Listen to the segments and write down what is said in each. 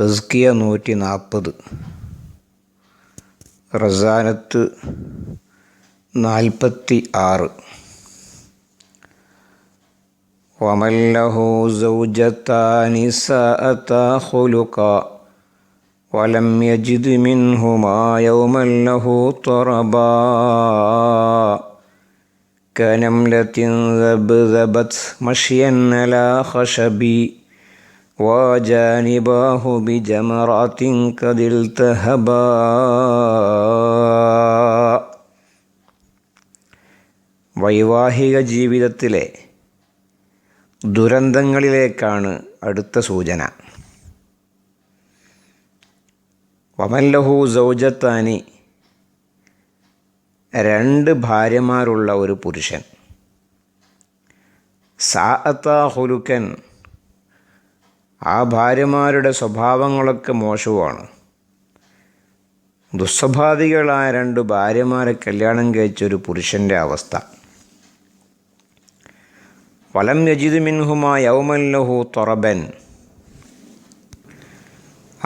തസ്കിയ നൂറ്റി നാൽപ്പത് റസാനത്ത് നാൽപ്പത്തി ആറ് ومن له زوجتان ساءتا خلقا ولم يجد منهما يوما له طربا كنملة ذبذبت مشيا على خشب وجانباه بجمرات قد التهبا വൈവാഹിക ജീവിതത്തിലെ ദുരന്തങ്ങളിലേക്കാണ് അടുത്ത സൂചന വമല്ലഹു സൗജത്താനി രണ്ട് ഭാര്യമാരുള്ള ഒരു പുരുഷൻ സാഅത്ത ഹുലുക്കൻ ആ ഭാര്യമാരുടെ സ്വഭാവങ്ങളൊക്കെ മോശവുമാണ്. ദുസ്വഭാവികളായ രണ്ട് ഭാര്യമാരെ കല്യാണം കഴിച്ച ഒരു പുരുഷന്റെ അവസ്ഥ. വലം യജിദ് മിൻഹുമ യൗമല്ലഹു തൊറബൻ.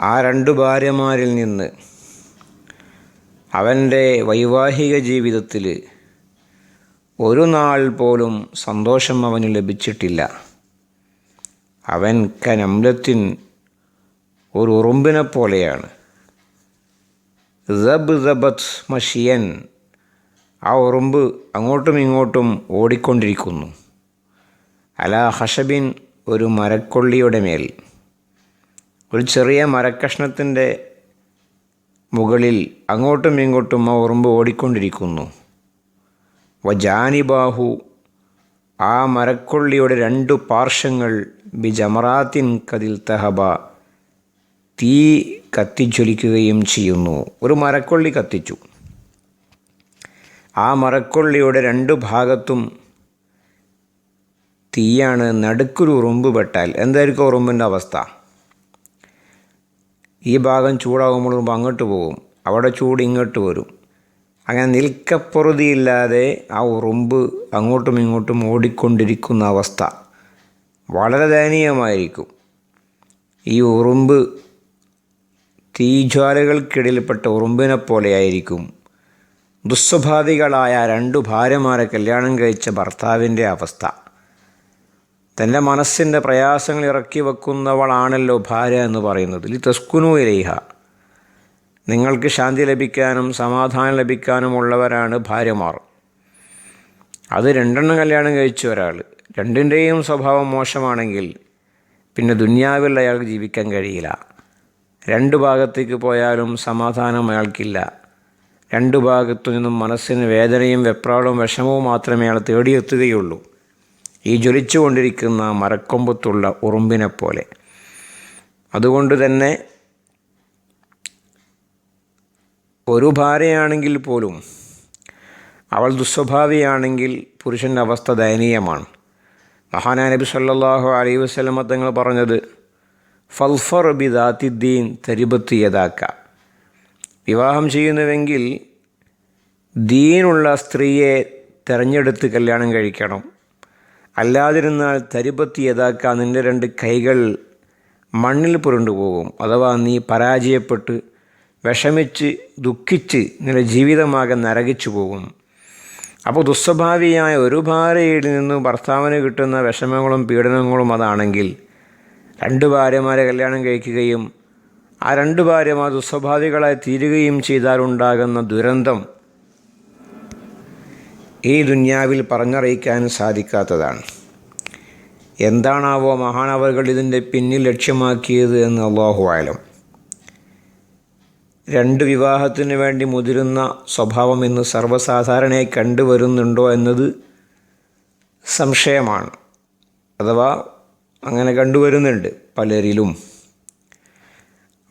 ആ രണ്ട് ഭാര്യമാരിൽ നിന്ന് അവന്റെ വൈവാഹിക ജീവിതത്തിൽ ഒരു നാൾ പോലും സന്തോഷം അവന് ലഭിച്ചിട്ടില്ല. അവൻ കനമ്ലത്തിൻ ഒരു ഉറുമ്പിനെ പോലെയാണ്. ദബ് ദബത്ത് മഷിയൻ. ആ ഉറുമ്പ് അങ്ങോട്ടും ഇങ്ങോട്ടും ഓടിക്കൊണ്ടിരിക്കുന്നു. അല ഹഷബിൻ ഒരു മരക്കൊള്ളിയുടെ മേൽ. ഒരു ചെറിയ മരക്കഷ്ണത്തിന്റെ മുകളിൽ അങ്ങോട്ടും ഇങ്ങോട്ടും ആ ഉറുമ്പ് ഓടിക്കൊണ്ടിരിക്കുന്നു. വജാനിബാഹു ആ മരക്കൊള്ളിയുടെ രണ്ടു പാർശ്വങ്ങൾ ബിജമറാത്തിൻ കതിൽ തഹബ. തീ കത്തിജ്വലിക്കുകയും ചെയ്യുന്നു. ഒരു മരക്കൊള്ളി കത്തിച്ചു. ആ മരക്കൊള്ളിയുടെ രണ്ടു ഭാഗത്തും തീയാണ് നടുക്കൊരു ഉറുമ്പ് പെട്ടാൽ. എന്തായിരിക്കും ഉറുമ്പിന്റെ അവസ്ഥ? ഈ ഭാഗം ചൂടാകുമ്പോൾ ഉറുമ്പ് അങ്ങോട്ട് പോകും. അവിടെ ചൂട് ഇങ്ങോട്ട് വരും. അങ്ങനെ നിൽക്കപ്പൊറുതിയില്ലാതെ ആ ഉറുമ്പ് അങ്ങോട്ടും ഇങ്ങോട്ടും ഓടിക്കൊണ്ടിരിക്കുന്ന അവസ്ഥ. വളരെ ദയനീയമായിരിക്കും. ഈ ഉറുമ്പ് തീജ്വാലകൾക്കിടയിൽപ്പെട്ട ഉറുമ്പിനെ പോലെയായിരിക്കും ദുസ്വഭാവികളായ രണ്ടു ഭാര്യമാരെ കല്യാണം കഴിച്ച ഭർത്താവിന്റെ അവസ്ഥ. തന്റെ മനസ്സിന്റെ പ്രയാസങ്ങൾ ഇറക്കി വെക്കുന്നവളാണല്ലോ ഭാര്യ എന്ന് പറയുന്നത്. ഈ തസ്കുനു ഇലൈഹ. നിങ്ങൾക്ക് ശാന്തി ലഭിക്കാനും സമാധാനം ലഭിക്കാനുമുള്ളവരാണ് ഭാര്യമാർ. അത് രണ്ടെണ്ണം കല്യാണം കഴിച്ച ഒരാൾ രണ്ടിന്റെയും സ്വഭാവം മോശമാണെങ്കിൽ പിന്നെ ദുന്യാവിൽ അയാൾക്ക് ജീവിക്കാൻ കഴിയില്ല. രണ്ട് ഭാഗത്തേക്ക് പോയാലും സമാധാനം അയാൾക്കില്ല. രണ്ട് ഭാഗത്തു നിന്നും മനസ്സിന് വേദനയും വെപ്രാളവും വിഷമവും മാത്രമേ അയാൾ തേടിയെത്തുകയുള്ളൂ. ഈ ജ്വലിച്ചുകൊണ്ടിരിക്കുന്ന മരക്കൊമ്പത്തുള്ള ഉറുമ്പിനെ പോലെ അതുകൊണ്ട് തന്നെ ഒരു ഭാര്യയാണെങ്കിൽ പോലും അവൾ ദുസ്വഭാവിയാണെങ്കിൽ പുരുഷന്റെ അവസ്ഥ ദയനീയമാണ്. മഹാനാ നബി സല്ലാഹു അലൈ വസ്ലമ തങ്ങൾ പറഞ്ഞത് ഫൽഫർ ബിദാത്തിദ്ദീൻ തരിബത്ത് യഥാക്ക വിവാഹം ചെയ്യുന്നുവെങ്കിൽ ദീനുള്ള സ്ത്രീയെ തിരഞ്ഞെടുത്ത് കല്യാണം കഴിക്കണം. അല്ലാതിരുന്നാൽ തരിപത്തി യഥാക്ക നിന്റെ രണ്ട് കൈകൾ മണ്ണിൽ പുരണ്ടു പോകും. അഥവാ നീ പരാജയപ്പെട്ട് വിഷമിച്ച് ദുഃഖിച്ച് നിന്റെ ജീവിതമാകെ നരകിച്ചു പോകും. അപ്പോൾ ദുസ്വഭാവിയായ ഒരു ഭാര്യയിൽ നിന്ന് ഭർത്താവിന് കിട്ടുന്ന വിഷമങ്ങളും പീഡനങ്ങളും അതാണെങ്കിൽ രണ്ട് ഭാര്യമാരെ കല്യാണം കഴിക്കുകയും ആ രണ്ട് ഭാര്യമാർ ദുസ്വഭാവികളായി തീരുകയും ചെയ്താലുണ്ടാകുന്ന ദുരന്തം ഈ ദുന്യാവിൽ പറഞ്ഞറിയിക്കാൻ സാധിക്കാത്തതാണ്. എന്താണാവോ മഹാനവറുകൾ ഇതിന്റെ പിന്നിൽ ലക്ഷ്യമാക്കിയത് എന്ന് അള്ളാഹു ആയാലും രണ്ട് വിവാഹത്തിനു വേണ്ടി മുതിരുന്ന സ്വഭാവം ഇന്ന് സർവസാധാരണയായി കണ്ടുവരുന്നുണ്ടോ എന്നത് സംശയമാണ്. അഥവാ അങ്ങനെ കണ്ടുവരുന്നുണ്ട് പലരിലും.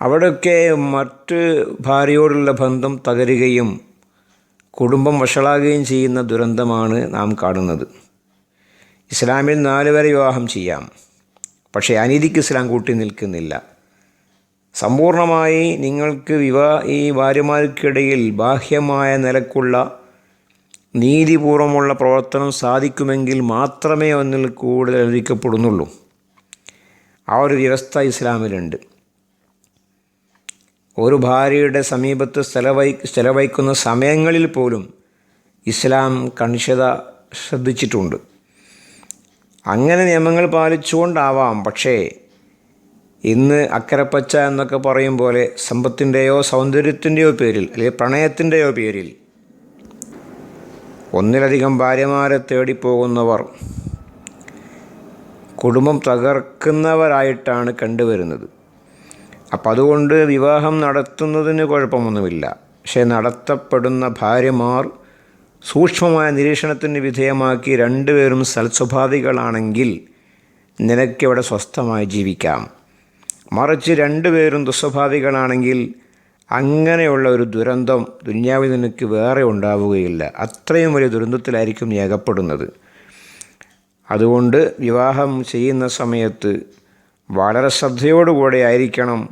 അവിടെയൊക്കെ മറ്റ് ഭാര്യയോടുള്ള ബന്ധം തകരുകയും കുടുംബം വഷളാകുകയും ചെയ്യുന്ന ദുരന്തമാണ് നാം കാണുന്നത്. ഇസ്ലാമിൽ നാല് വരെ വിവാഹം ചെയ്യാം. പക്ഷേ അനീതിക്ക് ഇസ്ലാം കൂട്ടി നിൽക്കുന്നില്ല. സമ്പൂർണമായി നിങ്ങൾക്ക് വിവാ ഈ ഭാര്യമാർക്കിടയിൽ ബാഹ്യമായ നിലക്കുള്ള നീതിപൂർവമുള്ള പ്രവർത്തനം സാധിക്കുമെങ്കിൽ മാത്രമേ ഒന്നിൽ കൂടുതൽ അനുവദിക്കപ്പെടുന്നുള്ളൂ ആ ഒരു വ്യവസ്ഥ ഇസ്ലാമിലുണ്ട്. ഒരു ഭാര്യയുടെ സമീപത്ത് സ്ഥലവൈ സ്ഥലവഹിക്കുന്ന സമയങ്ങളിൽ പോലും ഇസ്ലാം കണിശത ശ്രദ്ധിച്ചിട്ടുണ്ട്. അങ്ങനെ നിയമങ്ങൾ പാലിച്ചുകൊണ്ടാവാം പക്ഷേ ഇന്ന് അക്കരപ്പച്ച എന്നൊക്കെ പറയും പോലെ സമ്പത്തിന്റെയോ സൗന്ദര്യത്തിന്റെയോ പേരിൽ അല്ലെങ്കിൽ പ്രണയത്തിന്റെയോ പേരിൽ ഒന്നിലധികം ഭാര്യമാരെ തേടിപ്പോകുന്നവർ കുടുംബം തകർക്കുന്നവരായിട്ടാണ് കണ്ടുവരുന്നത്. അപ്പം അതുകൊണ്ട് വിവാഹം നടത്തുന്നതിന് കുഴപ്പമൊന്നുമില്ല. പക്ഷേ നടത്തപ്പെടുന്ന ഭാര്യമാർ സൂക്ഷ്മമായ നിരീക്ഷണത്തിന് വിധേയമാക്കി രണ്ടുപേരും സൽസ്വഭാവികളാണെങ്കിൽ നിനക്കിവിടെ സ്വസ്ഥമായി ജീവിക്കാം. മറിച്ച് രണ്ടുപേരും ദുസ്വഭാവികളാണെങ്കിൽ അങ്ങനെയുള്ള ഒരു ദുരന്തം ദുന്യാവിൽ നിനക്ക് വേറെ ഉണ്ടാവുകയില്ല. അത്രയും വലിയ ദുരന്തത്തിലായിരിക്കും നീ അകപ്പെടുന്നത്. അതുകൊണ്ട് വിവാഹം ചെയ്യുന്ന സമയത്ത് വളരെ ശ്രദ്ധയോടുകൂടെ ആയിരിക്കണം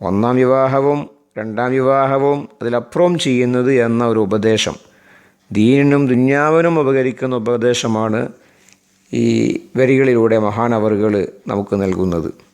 ഒന്നാം വിവാഹവും രണ്ടാം വിവാഹവും അതിലപ്പുറം ചെയ്യുന്നത് എന്ന ഒരു ഉപദേശം. ദീനിനും ദുന്യാവിനും ഉപകരിക്കുന്ന ഉപദേശമാണ് ഈ വരികളിലൂടെ മഹാനവറുകൾ നമുക്ക് നൽകുന്നത്.